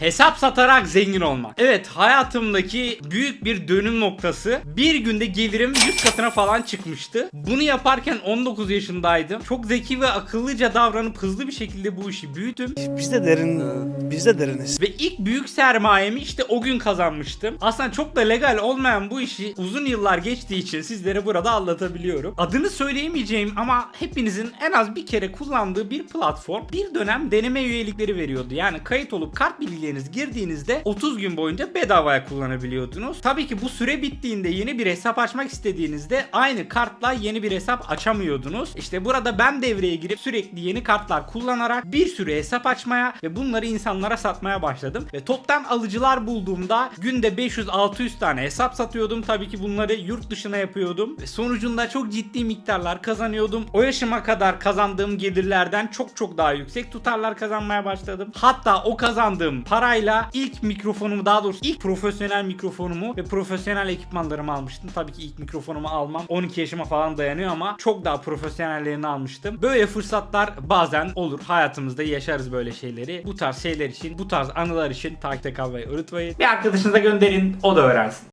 Hesap satarak zengin olmak. Evet hayatımdaki büyük bir dönüm noktası. Bir günde gelirim 100 katına falan çıkmıştı. Bunu yaparken 19 yaşındaydım. Çok zeki ve akıllıca davranıp hızlı bir şekilde bu işi büyüttüm. Biz de derin, biz de deriniz. Ve ilk büyük sermayemi işte o gün kazanmıştım. Aslında çok da legal olmayan bu işi uzun yıllar geçtiği için sizlere burada anlatabiliyorum. Adını söyleyemeyeceğim ama hepinizin en az bir kere kullandığı bir platform bir dönem deneme üyelikleri veriyordu. Yani kayıt olup kart bilgileriniz girdiğinizde 30 gün boyunca bedavaya kullanabiliyordunuz. Tabii ki bu süre bittiğinde yeni bir hesap açmak istediğinizde aynı kartla yeni bir hesap açamıyordunuz. İşte burada ben devreye girip sürekli yeni kartlar kullanarak bir sürü hesap açmaya ve bunları insanlara satmaya başladım. Ve toptan alıcılar bulduğumda günde 500-600 tane hesap satıyordum. Tabii ki bunları yurt dışına yapıyordum. Ve sonucunda çok ciddi miktarlar kazanıyordum. O yaşıma kadar kazandığım gelirlerden çok çok daha yüksek tutarlar kazanmaya başladım. Hatta o kazandığım parayla ilk mikrofonumu daha doğrusu ilk profesyonel mikrofonumu ve profesyonel ekipmanlarımı almıştım. Tabii ki ilk mikrofonumu almam 12 yaşıma falan dayanıyor ama çok daha profesyonellerini almıştım. Böyle fırsatlar bazen olur. Hayatımızda yaşarız böyle şeyleri. Bu tarz şeyler için, bu tarz anılar için takipte kalmayı unutmayın. Bir arkadaşınıza gönderin, o da öğrensin.